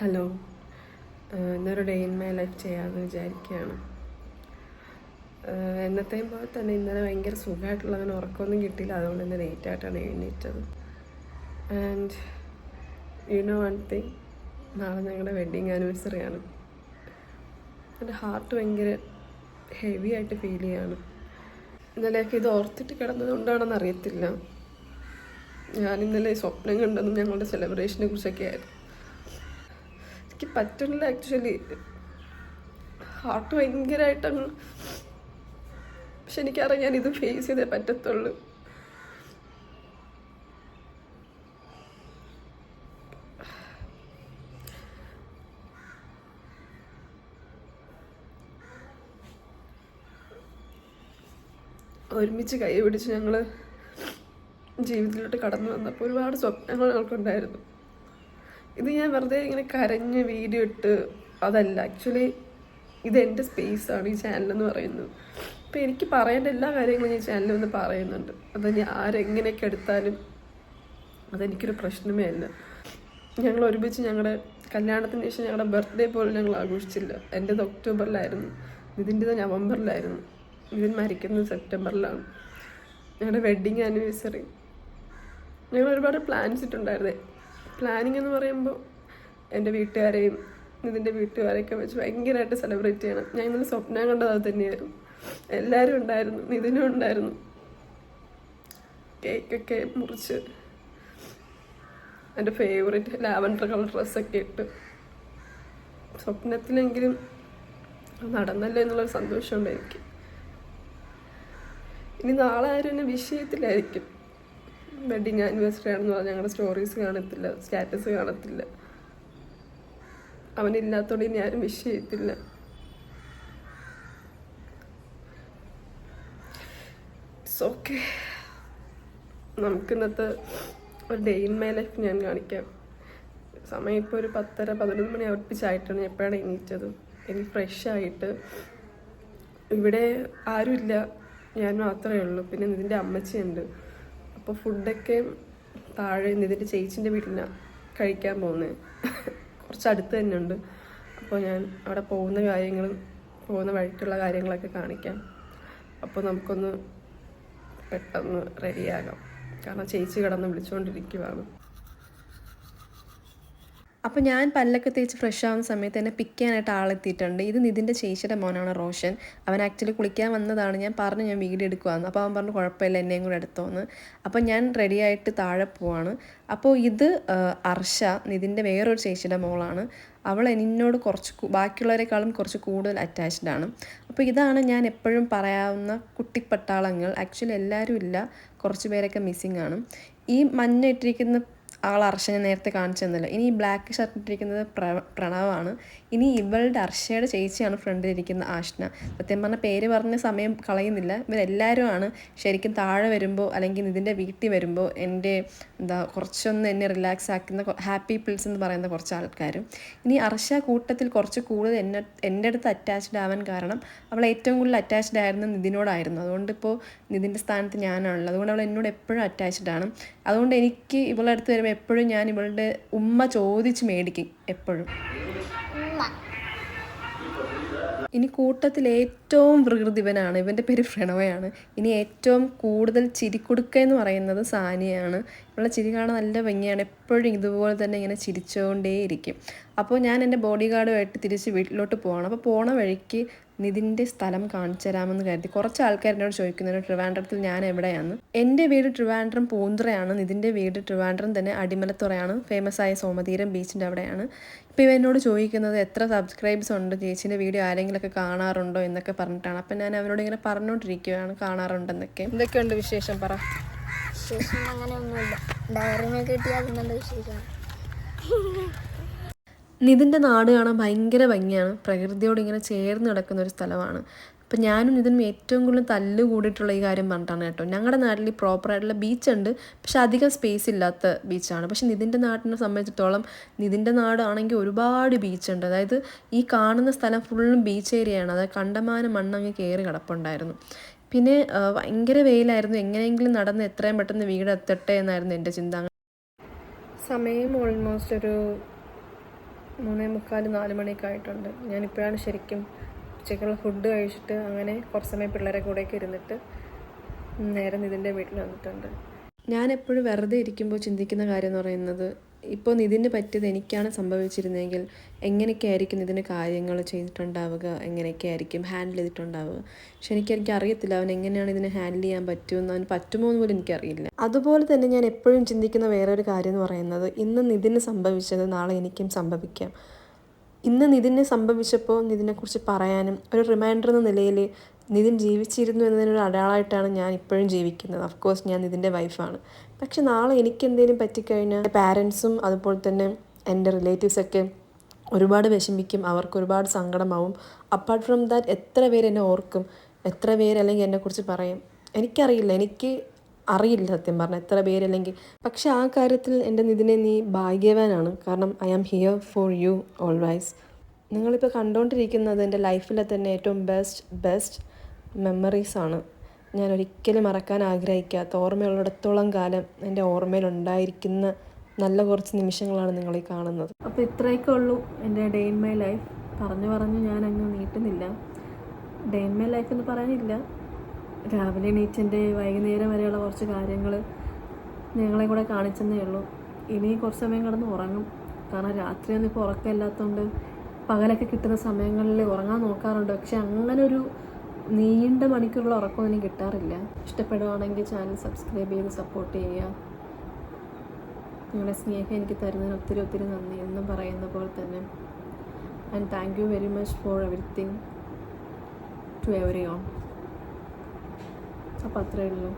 Hello. ഇന്നൊരു day in my life ചെയ്യാമെന്ന് വിചാരിക്കുകയാണ് എന്നത്തെയും പോലെ തന്നെ ഇന്നലെ ഭയങ്കര സുഖമായിട്ടുള്ള അങ്ങനെ ഉറക്കമൊന്നും കിട്ടിയില്ല. അതുകൊണ്ട് തന്നെ ലേറ്റ് ആയിട്ടാണ് എഴുന്നേറ്റത്. And you know one thing നാളെ ഞങ്ങളുടെ വെഡ്ഡിങ് ആനിവേഴ്സറി ആണ്. എന്റെ ഹാർട്ട് ഭയങ്കര ഹെവി ആയിട്ട് ഫീൽ ചെയ്യാണ്. ഇന്നലെയൊക്കെ ഇത് ഓർത്തിട്ട് കിടന്നത് കൊണ്ടാണെന്ന് അറിയത്തില്ല. ഞാൻ ഇന്നലെ സ്വപ്നം കണ്ടതും ഞങ്ങളുടെ സെലിബ്രേഷനെ കുറിച്ചൊക്കെ ആയിരുന്നു. എനിക്ക് പറ്റുന്നില്ല ആക്ച്വലി ഹാർട്ട് ഭയങ്കരമായിട്ടങ്ങ് പക്ഷെ എനിക്കറിയാം ഞാൻ ഇത് ഫേസ് ചെയ്തേ പറ്റത്തുള്ളൂ. ഒരുമിച്ച് കൈ പിടിച്ച് ഞങ്ങൾ ജീവിതത്തിലോട്ട് കടന്നു വന്നപ്പോൾ ഒരുപാട് സ്വപ്നങ്ങൾ ഞങ്ങൾക്കുണ്ടായിരുന്നു. ഇത് ഞാൻ വെറുതെ ഇങ്ങനെ കരഞ്ഞ് വീഡിയോ ഇട്ട് അതല്ല. ആക്ച്വലി ഇത് എന്റെ സ്പേസാണ് ഈ ചാനലെന്ന് പറയുന്നത്. അപ്പോൾ എനിക്ക് പറയേണ്ട എല്ലാ കാര്യങ്ങളും ഈ ചാനലിൽ വന്ന് പറയുന്നുണ്ട്. അത് ഇനി ആരെങ്ങനെയൊക്കെ എടുത്താലും അതെനിക്കൊരു പ്രശ്നമേ അല്ല. ഞങ്ങൾ ഒരുമിച്ച് ഞങ്ങളുടെ കല്യാണത്തിന് ശേഷം ഞങ്ങളുടെ ബർത്ത്ഡേ പോലും ഞങ്ങൾ ആഘോഷിച്ചില്ല. എന്റേത് ഒക്ടോബറിലായിരുന്നു. ഇതിന്റെത് നവംബറിലായിരുന്നു. ഇതിൻ മരിക്കുന്നത് സെപ്റ്റംബറിലാണ്. ഞങ്ങളുടെ വെഡ്ഡിങ് ആനിവേഴ്സറി ഞങ്ങൾ ഒരുപാട് പ്ലാൻസ് ഇട്ടുണ്ടായിരുന്നേ. പ്ലാനിങ് എന്ന് പറയുമ്പോൾ എന്റെ വീട്ടുകാരെയും ഇതിന്റെ വീട്ടുകാരെയൊക്കെ വെച്ച് ഭയങ്കരമായിട്ട് സെലിബ്രേറ്റ് ചെയ്യണം. ഞാൻ ഇന്നലെ സ്വപ്നം കണ്ടത് അത് തന്നെയായിരുന്നു. എല്ലാവരും ഉണ്ടായിരുന്നു നിതിനും ഉണ്ടായിരുന്നു. കേക്കൊക്കെ മുറിച്ച് എന്റെ ഫേവറേറ്റ് ലാവൻഡർ കളർ ഡ്രസ്സൊക്കെ ഇട്ട്. സ്വപ്നത്തിലെങ്കിലും നടന്നല്ലോ എന്നുള്ളൊരു സന്തോഷമുണ്ട് എനിക്ക്. ഇനി നാളെ ആരും എന്നെ വിഷയത്തിലായിരിക്കും വെഡിങ് ആനിവേഴ്സറി ആണെന്ന് പറഞ്ഞാൽ ഞങ്ങളുടെ സ്റ്റോറീസ് കാണത്തില്ല സ്റ്റാറ്റസ് കാണത്തില്ല. അവനില്ലാത്തോണ്ട് ഇനി ആരും വിഷ് ചെയ്യത്തില്ല. ഓക്കെ നമുക്ക് ഇന്നത്തെ ഒരു ഡേ ഇൻ മൈ ലൈഫ് ഞാൻ കാണിക്കാം. സമയം ഇപ്പോൾ ഒരു പത്തര പതിനൊന്ന് മണി അടുപ്പിച്ചായിട്ടാണ് ഞാൻ എപ്പോഴാണ് എണീറ്റത്. എനിക്ക് ഫ്രഷ് ആയിട്ട് ഇവിടെ ആരുമില്ല. ഞാൻ മാത്രമേ ഉള്ളൂ. പിന്നെ നിതിന്റെ അമ്മച്ചിയുണ്ട്. അപ്പോൾ ഫുഡൊക്കെ താഴെ നിതിന്റെ ചേച്ചിന്റെ വീട്ടിലാണ് കഴിക്കാൻ പോകുന്നത് കുറച്ച് അടുത്ത് തന്നെ ഉണ്ട്. അപ്പോൾ ഞാൻ അവിടെ പോകുന്ന കാര്യങ്ങളും പോകുന്ന വഴിക്കുള്ള കാര്യങ്ങളൊക്കെ കാണിക്കാം. അപ്പോൾ നമുക്കൊന്ന് പെട്ടെന്ന് റെഡിയാകാം കാരണം ചേച്ചി കിടന്ന് വിളിച്ചുകൊണ്ടിരിക്കുവാണ് അപ്പോൾ ഞാൻ പല്ലൊക്കെ തേച്ച് ഫ്രഷ് ആവുന്ന സമയത്ത് എന്നെ പിക്ക് ചെയ്യാനായിട്ട് ആളെത്തിയിട്ടുണ്ട്. ഇത് നിതിന്റെ ചേച്ചിയുടെ മോനാണ് റോഷൻ. അവൻ ആക്ച്വലി കുളിക്കാൻ വന്നതാണ്. ഞാൻ പറഞ്ഞു ഞാൻ വീഡിയോ എടുക്കുവാന്ന്. അപ്പോൾ അവൻ പറഞ്ഞു കുഴപ്പമില്ല എന്നെയും കൂടെ എടുത്തോന്ന്. അപ്പോൾ ഞാൻ റെഡി ആയിട്ട് താഴെ പോവാണ്. അപ്പോൾ ഇത് അർഷ നിതിന്റെ വേറൊരു ചേച്ചിയുടെ മോളാണ്. അവൾ എന്നോട് കുറച്ച് ബാക്കിയുള്ളവരെക്കാളും കുറച്ച് കൂടുതൽ അറ്റാച്ച്ഡ് ആണ്. അപ്പോൾ ഇതാണ് ഞാൻ എപ്പോഴും പറയാവുന്ന കുട്ടിപ്പട്ടാളങ്ങൾ. ആക്ച്വലി എല്ലാവരും ഇല്ല. കുറച്ച് പേരൊക്കെ മിസ്സിങ് ആണ്. ഈ മഞ്ഞ ഇട്ടിരിക്കുന്ന ആൾ അർഷനെ നേരത്തെ കാണിച്ചു തന്നല്ലോ. ഇനി ഈ ബ്ലാക്ക് ഷർട്ട് ഇട്ടിരിക്കുന്നത് പ്ര പ്രണവാണ്. ഇനി ഇവളുടെ അർഷയുടെ ചേച്ചിയാണ് ഫ്രണ്ടിലിരിക്കുന്ന ആഷ്ന. സത്യം പറഞ്ഞ പേര് പറഞ്ഞ സമയം കളയുന്നില്ല. ഇവരെല്ലാവരും ആണ് ശരിക്കും താഴെ വരുമ്പോൾ അല്ലെങ്കിൽ ഇതിന്റെ വീട്ടിൽ വരുമ്പോൾ എന്റെ എന്താ കുറച്ചൊന്ന് എന്നെ റിലാക്സ് ആക്കുന്ന ഹാപ്പി പിൾസ് എന്ന് പറയുന്ന കുറച്ച് ആൾക്കാരും. ഇനി അർഷ കൂട്ടത്തിൽ കുറച്ച് കൂടുതൽ എന്നെ എന്റെ അടുത്ത് അറ്റാച്ച്ഡ് ആവാൻ കാരണം അവൾ ഏറ്റവും കൂടുതൽ അറ്റാച്ച്ഡ് ആയിരുന്നു നിതിനോടായിരുന്നു. അതുകൊണ്ട് ഇപ്പോൾ നിതിന്റെ സ്ഥാനത്ത് ഞാനാണല്ലോ അതുകൊണ്ട് അവൾ എന്നോട് എപ്പോഴും അറ്റാച്ച്ഡ് ആണ്. അതുകൊണ്ട് എനിക്ക് ഇവളടുത്ത് വരുമ്പോൾ എപ്പോഴും ഞാൻ ഇവളുടെ ഉമ്മ ചോദിച്ച് മേടിക്കും എപ്പോഴും. ഇനി കൂട്ടത്തിൽ ഏറ്റവും പ്രകൃതിവനാണ് ഇവന്റെ പേര് പ്രണവയാണ്. ഇനി ഏറ്റവും കൂടുതൽ ചിരിക്കുടുക്ക എന്ന് പറയുന്നത് സാനിയാണ്. ഇവളുടെ ചിരി കാണാൻ നല്ല ഭംഗിയാണ് എപ്പോഴും ഇതുപോലെ തന്നെ ഇങ്ങനെ ചിരിച്ചുകൊണ്ടേയിരിക്കും അപ്പോൾ ഞാൻ എന്റെ ബോഡി ഗാർഡുമായിട്ട് തിരിച്ച് വീട്ടിലോട്ട് പോകണം അപ്പോൾ പോണ വഴിക്ക് നിതിന്റെ സ്ഥലം കാണിച്ചു തരാമെന്ന് കരുതി കുറച്ച് ആൾക്കാർ എന്നോട് ചോദിക്കുന്നുണ്ട് ട്രിവാൻഡ്രത്തിൽ ഞാൻ എവിടെയാണ്? എന്റെ വീട് ട്രിവാൻഡ്രം പൂന്തുറയാണ്. നിതിന്റെ വീട് ട്രിവാൻഡ്രം തന്നെ അടിമലത്തുറയാണ്. ഫേമസ് ആയ സോമതീരം ബീച്ചിന്റെ അവിടെയാണ്. ഇപ്പോൾ ഇവ എന്നോട് ചോദിക്കുന്നത് എത്ര സബ്സ്ക്രൈബ്സ് ഉണ്ട്? ചേച്ചീന്റെ വീഡിയോ ആരെങ്കിലുമൊക്കെ കാണാറുണ്ടോ? എന്നൊക്കെ പറഞ്ഞിട്ടാണ്. അപ്പം ഞാൻ അവരോട് ഇങ്ങനെ പറഞ്ഞുകൊണ്ടിരിക്കുകയാണ് കാണാറുണ്ടെന്നൊക്കെ. എന്തൊക്കെയുണ്ട് വിശേഷം? പറ. വിശേഷം അങ്ങനെയൊന്നുമില്ല. ഡയറി കിട്ടിയാൽ പിന്നെന്താ വിശേഷം? നിതിന്റെ നാട് കാണാൻ ഭയങ്കര ഭംഗിയാണ്. പ്രകൃതിയോട് ഇങ്ങനെ ചേർന്ന് കിടക്കുന്ന ഒരു സ്ഥലമാണ്. അപ്പം ഞാനും ഇതിനും ഏറ്റവും കൂടുതൽ തല്ല് കൂടിയിട്ടുള്ള ഈ കാര്യം പറഞ്ഞിട്ടാണ് കേട്ടോ. ഞങ്ങളുടെ നാട്ടിൽ പ്രോപ്പറായിട്ടുള്ള ബീച്ചുണ്ട് പക്ഷേ അധികം സ്പേസ് ഇല്ലാത്ത ബീച്ചാണ് പക്ഷെ നിതിന്റെ നാട്ടിനെ സംബന്ധിച്ചിടത്തോളം നിതിന്റെ നാടാണെങ്കിൽ ഒരുപാട് ബീച്ചുണ്ട് അതായത് ഈ കാണുന്ന സ്ഥലം ഫുള്ളും ബീച്ച് ഏരിയയാണ് അതായത് കണ്ടമാനം മണ്ണങ്ങ് കയറി കിടപ്പുണ്ടായിരുന്നു. പിന്നെ ഭയങ്കര വെയിലായിരുന്നു. എങ്ങനെയെങ്കിലും നടന്ന് എത്രയും പെട്ടെന്ന് വീട് എത്തട്ടെ എന്നായിരുന്നു എന്റെ ചിന്ത. സമയം ഓൾമോസ്റ്റ് ഒരു മൂന്നേ മുക്കാൽ നാല് മണിയൊക്കെ ആയിട്ടുണ്ട്. ഞാനിപ്പോഴാണ് ശരിക്കും ഉച്ചയ്ക്കുള്ള ഫുഡ് കഴിച്ചിട്ട് അങ്ങനെ കുറച്ച് സമയം പിള്ളേരെ കൂടെയൊക്കെ ഇരുന്നിട്ട് നേരെ നിതിന്റെ വീട്ടിൽ വന്നിട്ടുണ്ട്. ഞാൻ എപ്പോഴും വെറുതെ ഇരിക്കുമ്പോൾ ചിന്തിക്കുന്ന കാര്യം എന്ന് പറയുന്നത് ഇപ്പോൾ നിതിന് പറ്റിയത് എനിക്കാണ് സംഭവിച്ചിരുന്നെങ്കിൽ എങ്ങനെയൊക്കെ ആയിരിക്കും ഇതിന് കാര്യങ്ങൾ ചെയ്തിട്ടുണ്ടാവുക എങ്ങനെയൊക്കെ ആയിരിക്കും ഹാൻഡിൽ ചെയ്തിട്ടുണ്ടാവുക? പക്ഷെ എനിക്ക് എനിക്ക് അറിയത്തില്ല. അവൻ എങ്ങനെയാണ് ഇതിനെ ഹാൻഡിൽ ചെയ്യാൻ പറ്റുമോ എന്ന് അവന് പറ്റുമോ എന്ന് പോലും എനിക്കറിയില്ല. അതുപോലെ തന്നെ ഞാൻ എപ്പോഴും ചിന്തിക്കുന്ന വേറൊരു കാര്യം എന്ന് പറയുന്നത് ഇന്ന് നിതിന് സംഭവിച്ചത് നാളെ എനിക്കും സംഭവിക്കാം. ഇന്ന് നിതിനെ സംഭവിച്ചപ്പോൾ നിതിനെക്കുറിച്ച് പറയാനും ഒരു റിമൈൻഡർ എന്ന നിലയിൽ നിതിൻ ജീവിച്ചിരുന്നു എന്നതിനൊരു അടയാളമായിട്ടാണ് ഞാൻ ഇപ്പോഴും ജീവിക്കുന്നത്. ഓഫ് കോഴ്സ് ഞാൻ നിതിന്റെ വൈഫാണ് പക്ഷെ നാളെ എനിക്ക് എന്തെങ്കിലും പറ്റിക്കഴിഞ്ഞാൽ പാരൻസും അതുപോലെ തന്നെ എന്റെ റിലേറ്റീവ്സൊക്കെ ഒരുപാട് വിഷമിക്കും. അവർക്ക് ഒരുപാട് സങ്കടമാവും. അപ്പാർട്ട് ഫ്രം ദാറ്റ് എത്ര പേര് എന്നെ ഓർക്കും? എത്ര പേര് അല്ലെങ്കിൽ എന്നെക്കുറിച്ച് പറയും? എനിക്കറിയില്ല. എനിക്ക് അറിയില്ല സത്യം പറഞ്ഞാൽ എത്ര പേരല്ലെങ്കിൽ പക്ഷെ ആ കാര്യത്തിൽ എന്റെ നിതിനെ നീ ഭാഗ്യവാനാണ്. കാരണം I am here for you always നിങ്ങളിപ്പോൾ കണ്ടുകൊണ്ടിരിക്കുന്നത് എന്റെ ലൈഫിലെ തന്നെ ഏറ്റവും ബെസ്റ്റ് ബെസ്റ്റ് മെമ്മറീസാണ് ഞാൻ ഒരിക്കലും മറക്കാൻ ആഗ്രഹിക്കാത്ത ഓർമ്മയുള്ളിടത്തോളം കാലം എന്റെ ഓർമ്മയിലുണ്ടായിരിക്കുന്ന നല്ല കുറച്ച് നിമിഷങ്ങളാണ് നിങ്ങളീ കാണുന്നത്. അപ്പോൾ ഇത്രയൊക്കെ ഉള്ളൂ എന്റെ ഡേ ഇൻ മൈ ലൈഫ് പറഞ്ഞു പറഞ്ഞു ഞാൻ അങ്ങ് നീട്ടുന്നില്ല. ഡേ ഇൻ മൈ ലൈഫ് എന്ന് പറയാനില്ല. രാവിലെ എണീറ്റിന്റെ വൈകുന്നേരം വരെയുള്ള കുറച്ച് കാര്യങ്ങൾ ഞങ്ങളെ കൂടെ കാണിച്ചെന്നേ ഉള്ളൂ. ഇനി കുറച്ച് സമയം കിടന്ന് ഉറങ്ങും. കാരണം രാത്രിയൊന്നും ഇപ്പോൾ ഉറക്കമില്ലാത്തതുകൊണ്ട് പകലൊക്കെ കിട്ടുന്ന സമയങ്ങളിൽ ഉറങ്ങാൻ നോക്കാറുണ്ട്. പക്ഷെ അങ്ങനെ ഒരു നീണ്ട മണിക്കുള്ള ഉറക്കമൊന്നും എനിക്ക് കിട്ടാറില്ല. ഇഷ്ടപ്പെടുവാണെങ്കിൽ ചാനൽ സബ്സ്ക്രൈബ് ചെയ്ത് സപ്പോർട്ട് ചെയ്യുക. നിങ്ങളുടെ സ്നേഹം എനിക്ക് തരുന്നതിന് ഒത്തിരി ഒത്തിരി നന്ദി. എന്നും പറയുന്ന പോലെ തന്നെ. And thank you very much for everything to everyone അപ്പോൾ അത്രയേ ഉള്ളൂ.